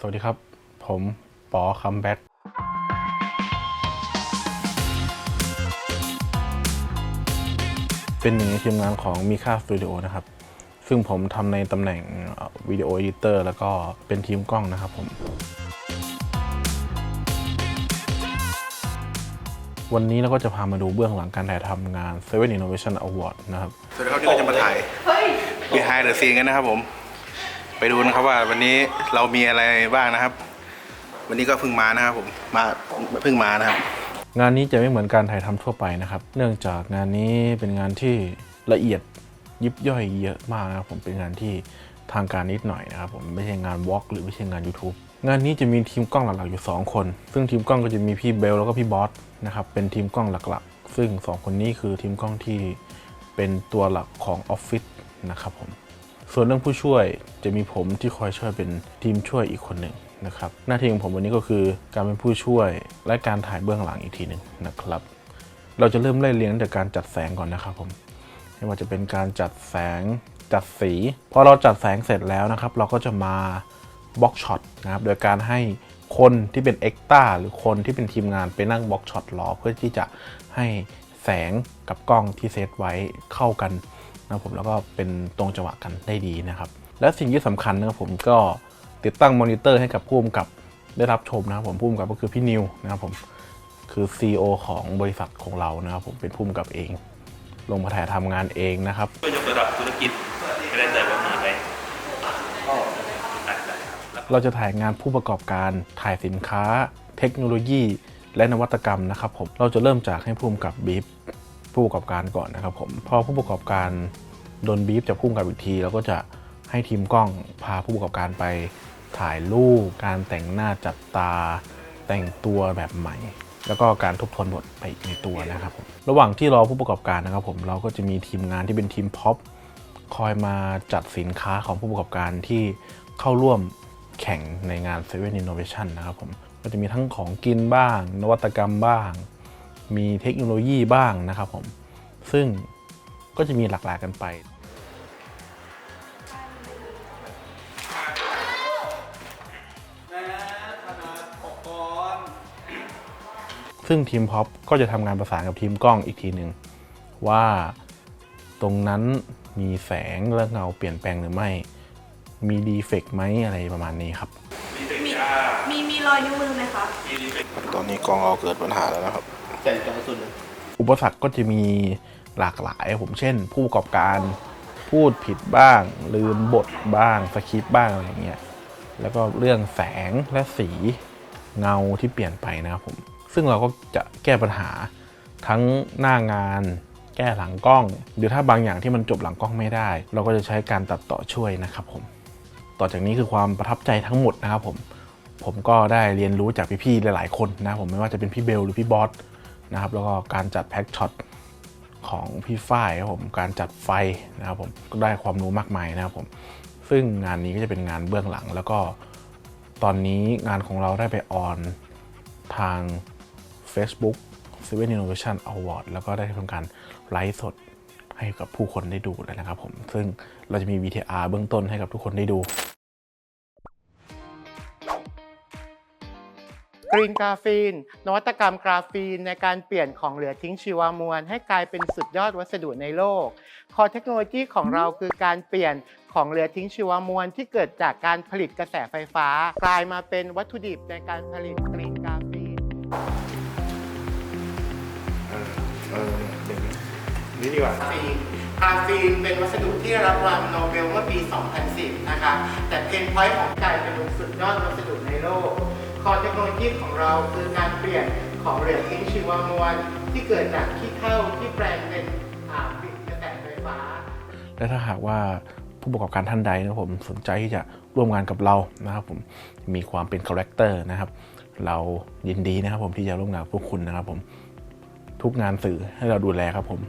สวัสดีครับ ผมปอคัมแบ็กเป็นหนึ่งในทีมงานของมีค่าสตูดิโอนะครับ ซึ่งผมทำในตำแหน่งวิดีโอเอดิเตอร์แล้วก็เป็นทีมกล้องนะครับผม วันนี้เราก็จะพามาดูเบื้องหลังการถ่ายทำงาน Seven Innovation Award นะครับ สวัสดีครับที่เราจะมาถ่าย behind the scene กันนะครับผม ไปดูนะครับว่าวันนี้เรามีอะไรบ้างนะครับ วันนี้ก็เพิ่งมานะครับผมมาเพิ่งมานะครับ งานนี้จะไม่เหมือนการถ่ายทำทั่วไปนะครับ เนื่องจากงานนี้เป็นงานที่ละเอียดยิบย่อยเยอะมากนะครับผมเป็นงานที่ทางการนิดหน่อยนะครับผมไม่ใช่งานวอล์กหรือไม่ใช่งาน YouTube งานนี้จะมีทีมกล้องหลักๆอยู่ 2 คน ซึ่งทีมกล้องก็จะมีพี่เบลแล้วก็พี่บอสนะครับเป็นทีมกล้องหลักๆ ซึ่ง 2 คนนี้คือทีมกล้องที่เป็นตัวหลักของออฟฟิศนะครับผม ส่วนเรื่องผู้ช่วยจะมีผมที่คอยช่วยเป็นทีมช่วยอีกคนหนึ่งนะครับ หน้าที่ของผมวันนี้ก็คือการเป็นผู้ช่วยและการถ่ายเบื้องหลังอีกทีหนึ่งนะครับ เราจะเริ่มไล่เรียงตั้งแต่การจัดแสงก่อนนะครับผมไม่ว่าจะเป็นการจัดแสงจัดสีพอเราจัดแสงเสร็จแล้วนะครับ เราก็จะมาบล็อกช็อตนะครับโดยการให้คนที่เป็นเอ็กต้าหรือคนที่เป็นทีมงานไปนั่งบล็อกช็อตรอเพื่อที่จะให้แสงกับกล้องที่เซตไว้เข้ากัน นะครับผมแล้วก็เป็นตรงจังหวะกันได้ดีนะครับ และสิ่งที่สำคัญนะครับผมก็ติดตั้งมอนิเตอร์ให้กับผู้กำกับได้รับชมนะครับผมผู้กำกับก็คือพี่นิวนะครับผมคือ CEO ของบริษัทของเรานะครับผมเป็นผู้กำกับเอง ลงมาถ่ายทำงานเองนะครับช่วยยกระดับธุรกิจไม่แน่ใจว่ามีไหมได้ได้ครับเราจะถ่ายงานผู้ประกอบการถ่ายสินค้า เทคโนโลยี และนวัตกรรมนะครับผมเราจะเริ่มจากให้ผู้กำกับบีฟ ผู้ประกอบการก่อนนะครับผมพอผู้ประกอบการโดนบีฟจากผู้กำกับอีกทีเราก็จะให้ทีมกล้องพาผู้ประกอบการไปถ่ายรูปการแต่งหน้าจัดตา แต่งตัวแบบใหม่ แล้วก็การทบทวนบทไปอีกในตัวนะครับผมระหว่างที่รอผู้ประกอบการนะครับผมเราก็จะมีทีมงานที่เป็นทีมพ็อปคอยมาจัดสินค้าของผู้ประกอบการที่เข้าร่วมแข่งในงาน Seven Innovation นะครับผมก็จะมีทั้งของกินบ้าง นวัตกรรมบ้าง มีเทคโนโลยีบ้างนะครับผม ซึ่งก็จะมีหลากหลายกันไป ซึ่งทีมพ็อปก็จะทำงานประสานกับทีมกล้องอีกทีหนึ่งว่าตรงนั้นมีแสงและเงาเปลี่ยนแปลงหรือไม่ มีดีเฟกต์ไหมอะไรประมาณนี้ครับ มีมีมีรอยนิ้วมือไหมคะ ตอนนี้กองเราเกิดปัญหาแล้วนะครับ อุปสรรคก็จะมีหลากหลายผมเช่น ผู้ประกอบการพูดผิดบ้าง ลืมบทบ้างสคริปต์บ้างอะไรเงี้ยแล้วก็เรื่องแสงและสีเงาที่เปลี่ยนไปนะครับผม ซึ่งเราก็จะแก้ปัญหาทั้งหน้างาน แก้หลังกล้องหรือถ้าบางอย่างที่มันจบหลังกล้องไม่ได้ เราก็จะใช้การตัดต่อช่วยนะครับผม ต่อจากนี้คือความประทับใจทั้งหมดนะครับผม ผมก็ได้เรียนรู้จากพี่ๆหลายๆคนนะผมไม่ว่าจะเป็นพี่เบลหรือพี่บอส นะครับแล้วก็การจัดแพ็กช็อตของพี่ฝ้ายครับผมการจัดไฟนะครับผมก็ได้ความรู้มากมายนะครับผมซึ่งงานนี้ก็จะเป็นงานเบื้องหลัง แล้วก็ตอนนี้งานของเราได้ไปออนทาง Facebook Seven Innovation Award แล้วก็ได้ทำการไลฟ์สดให้กับผู้คนได้ดูแล้วนะครับผมซึ่งเราจะมี VTR เบื้องต้นให้กับทุกคนได้ดู กรีนกราฟีน นวัตกรรมกราฟีนในการเปลี่ยนของเหลือทิ้งชีวมวล ให้กลายเป็นสุดยอดวัสดุในโลก คอเทคโนโลยีของเราคือการเปลี่ยนของเหลือทิ้งชีวมวลที่เกิดจากการผลิตกระแสไฟฟ้า กลายมาเป็นวัตถุดิบในการผลิตกรีนกราฟีนเอออย่างนี้นี่ดีกว่ากราฟีนกราฟีนเป็นวัสดุที่รับรางวัลโนเบลเมื่อปี 2010 นะคะ แต่เพนพอยต์ของกลายเป็นสุดยอดวัสดุในโลก คอเทคโนโลยีของเราคือการเปลี่ยนของเหลือทิ้งชีวมวลที่เกิดจากขี้เถ้าที่แปลงเป็นอ่าผลิตกระแสไฟฟ้า และถ้าหากว่าผู้ประกอบการท่านใดนะผมสนใจที่จะร่วมงานกับเรานะครับผมมีความเป็นคาแรคเตอร์นะครับ เรายินดีนะครับผมที่จะร่วมงานกับพวกคุณนะครับผมทุกงานสื่อให้เราดูแลครับผม